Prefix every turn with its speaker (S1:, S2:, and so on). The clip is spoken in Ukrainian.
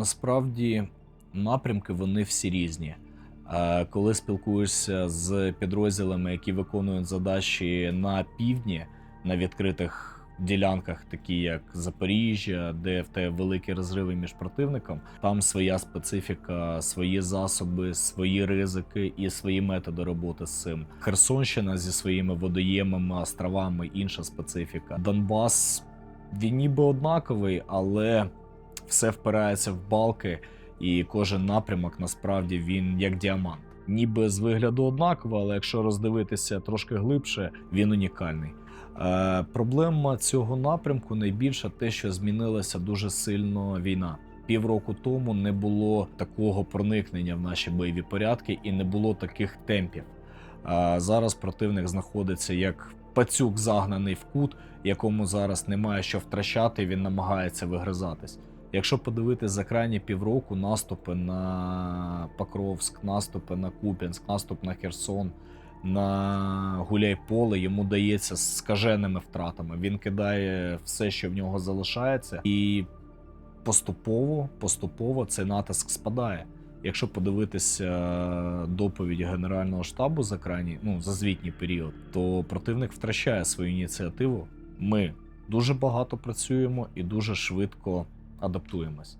S1: насправді напрямки вони всі різні. Коли спілкуєшся з підрозділами, які виконують задачі на півдні, на відкритих ділянках, такі як Запоріжжя, де в тебе великі розриви між противником, там своя специфіка, свої засоби, свої ризики і свої методи роботи з цим. Херсонщина зі своїми водоємами, островами, інша специфіка. Донбас він ніби однаковий, але все впирається в балки, і кожен напрямок насправді він як діамант. Ніби з вигляду однаково, але якщо роздивитися трошки глибше, він унікальний. Е, проблема цього напрямку найбільша те, що змінилася дуже сильно війна. Півроку тому не було такого проникнення в наші бойові порядки і не було таких темпів. А зараз противник знаходиться як пацюк загнаний в кут, якому зараз немає що втрачати, він намагається вигризатись. Якщо подивитись за крайні півроку, наступи на Покровськ, наступи на Куп'янськ, наступ на Херсон, на Гуляйполе йому дається скаженими втратами. Він кидає все, що в нього залишається, і поступово, поступово цей натиск спадає. Якщо подивитися доповідь Генерального штабу за крайній, ну за звітній період, то противник втрачає свою ініціативу. Ми дуже багато працюємо і дуже швидко адаптуємось.